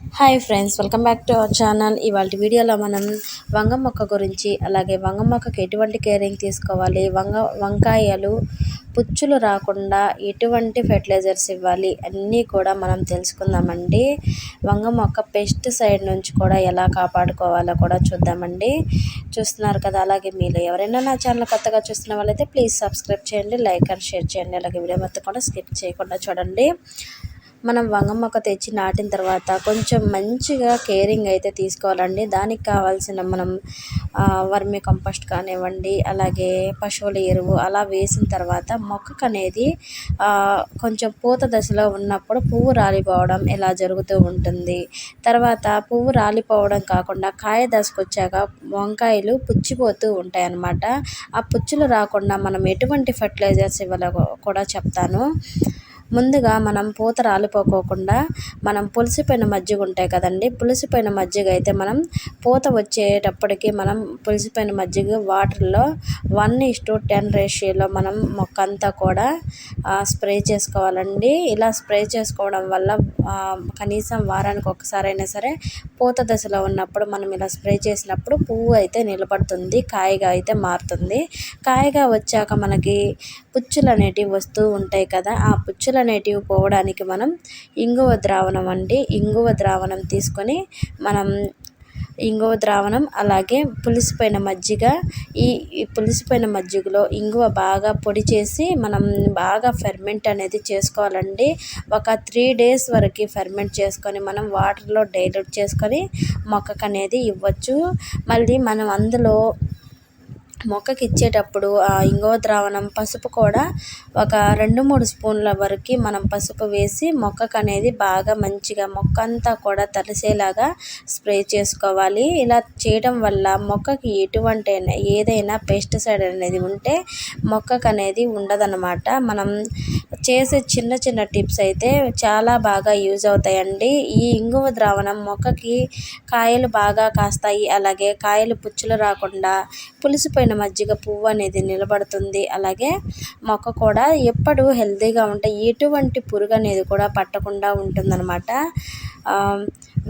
Hi friends welcome back to our channel. ఇవాళ వీడియోలో మనం వంగ మొక్క గురించి అలాగే వంగ మొక్కకి ఎటువంటి కేరింగ్ తీసుకోవాలి వంగ వంకాయలు పుచ్చులు రాకుండా ఎటువంటి ఫెర్టిలైజర్స్ ఇవ్వాలి అన్నీ కూడా మనం తెలుసుకుందామండి. వంగ మొక్క పెస్ట్ సైడ్ నుంచి కూడా ఎలా కాపాడుకోవాలో కూడా చూద్దామండి. చూస్తున్నారు కదా అలాగే మీరు ఎవరైనా నా ఛానల్ కొత్తగా చూస్తున్న వాళ్ళైతే ప్లీజ్ సబ్స్క్రైబ్ చేయండి లైక్ అండ్ షేర్ చేయండి అలాగే వీడియో మొత్తం కూడా స్కిప్ చేయకుండా చూడండి. మనం వంగ మొక్క తెచ్చి నాటిన తర్వాత కొంచెం మంచిగా కేరింగ్ అయితే తీసుకోవాలండి. దానికి కావాల్సిన మనం వర్మి కంపోస్ట్ కానివ్వండి అలాగే పశువుల ఎరువు అలా వేసిన తర్వాత మొక్కకు అనేది కొంచెం పూత దశలో ఉన్నప్పుడు పువ్వు రాలిపోవడం ఇలా జరుగుతూ ఉంటుంది. తర్వాత పువ్వు రాలిపోవడం కాకుండా కాయ దశకు వచ్చాక వంకాయలు పుచ్చిపోతూ ఉంటాయి అన్నమాట ఆ పుచ్చులు రాకుండా మనం ఎటువంటి ఫర్టిలైజర్స్ ఇవ్వాలో కూడా చెప్తాను. ముందుగా మనం పూత రాలిపోకోకుండా మనం పులిసిపోయిన మజ్జిగ ఉంటాయి కదండి పులిసిపోయిన మజ్జిగ అయితే మనం పూత వచ్చేటప్పటికి మనం పులిసిపోయిన మజ్జిగ వాటర్లో వన్ ఇస్ టు టెన్ రేషియోలో మనం మొక్క అంతా కూడా స్ప్రే చేసుకోవాలండి. ఇలా స్ప్రే చేసుకోవడం వల్ల కనీసం వారానికి ఒకసారి అయినా సరే పూత దశలో ఉన్నప్పుడు మనం ఇలా స్ప్రే చేసినప్పుడు పువ్వు అయితే నిలబడుతుంది కాయగా అయితే మారుతుంది. కాయగా వచ్చాక మనకి పుచ్చులు అనేటివి వస్తూ ఉంటాయి కదా ఆ పుచ్చులు అనేటివి పోవడానికి మనం ఇంగువ ద్రావణం అండి. ఇంగువ ద్రావణం తీసుకొని మనం ఇంగువ ద్రావణం అలాగే పులిసిపోయిన మజ్జిగ ఈ పులిసిపోయిన మజ్జిగలో ఇంగువ బాగా పొడి చేసి మనం బాగా ఫెర్మెంట్ అనేది చేసుకోవాలండి. ఒక త్రీ డేస్ వరకు ఫెర్మెంట్ చేసుకొని మనం వాటర్లో డైల్యూట్ చేసుకొని మొక్కకు అనేది ఇవ్వచ్చు. మళ్ళీ మనం అందులో మొక్కకి ఇచ్చేటప్పుడు ఆ ఇంగువ ద్రావణం పసుపు కూడా ఒక రెండు మూడు స్పూన్ల వరకు మనం పసుపు వేసి మొక్కకు అనేది బాగా మంచిగా మొక్క అంతా కూడా తడిసేలాగా స్ప్రే చేసుకోవాలి. ఇలా చేయడం వల్ల మొక్కకి ఎటువంటి ఏదైనా పెస్టిసైడ్ అనేది ఉంటే మొక్కకు అనేది ఉండదన్నమాట. మనం చేసే చిన్న చిన్న టిప్స్ అయితే చాలా బాగా యూజ్ అవుతాయండి. ఈ ఇంగువ ద్రావణం మొక్కకి కాయలు బాగా కాస్తాయి. అలాగే కాయలు పుచ్చులు రాకుండా పులిసిపోయిన పైన మజ్జిగ పువ్వు అనేది నిలబడుతుంది. అలాగే మొక్క కూడా ఎప్పుడు హెల్తీగా ఉంటాయి ఎటువంటి పురుగు అనేది కూడా పట్టకుండా ఉంటుందన్నమాట.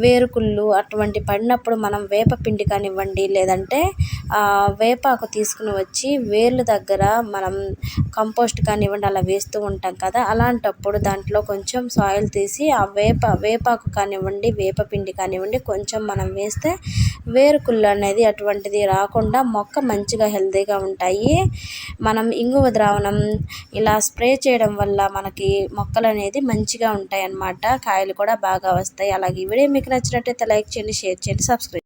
వేరుకుళ్ళు అటువంటి పడినప్పుడు మనం వేపపిండి కానివ్వండి లేదంటే వేపాకు తీసుకుని వచ్చి వేర్ల దగ్గర మనం కంపోస్ట్ కానివ్వండి అలా వేస్తూ ఉంటాం కదా అలాంటప్పుడు దాంట్లో కొంచెం సాయిల్ తీసి ఆ వేప వేపాకు కానివ్వండి వేపపిండి కానివ్వండి కొంచెం మనం వేస్తే వేరుకుళ్ళు అనేది అటువంటిది రాకుండా మొక్క మంచిగా హెల్తీగా ఉంటాయి. మనం ఇంగువ ద్రావణం ఇలా స్ప్రే చేయడం వల్ల మనకి మొక్కలు అనేది మంచిగా ఉంటాయి అన్నమాట కాయలు కూడా బాగా వస్తాయి. అలాగే ఈ వీడియో మీకు నచ్చినట్టయితే లైక్ చేయండి షేర్ చేయండి సబ్స్క్రైబ్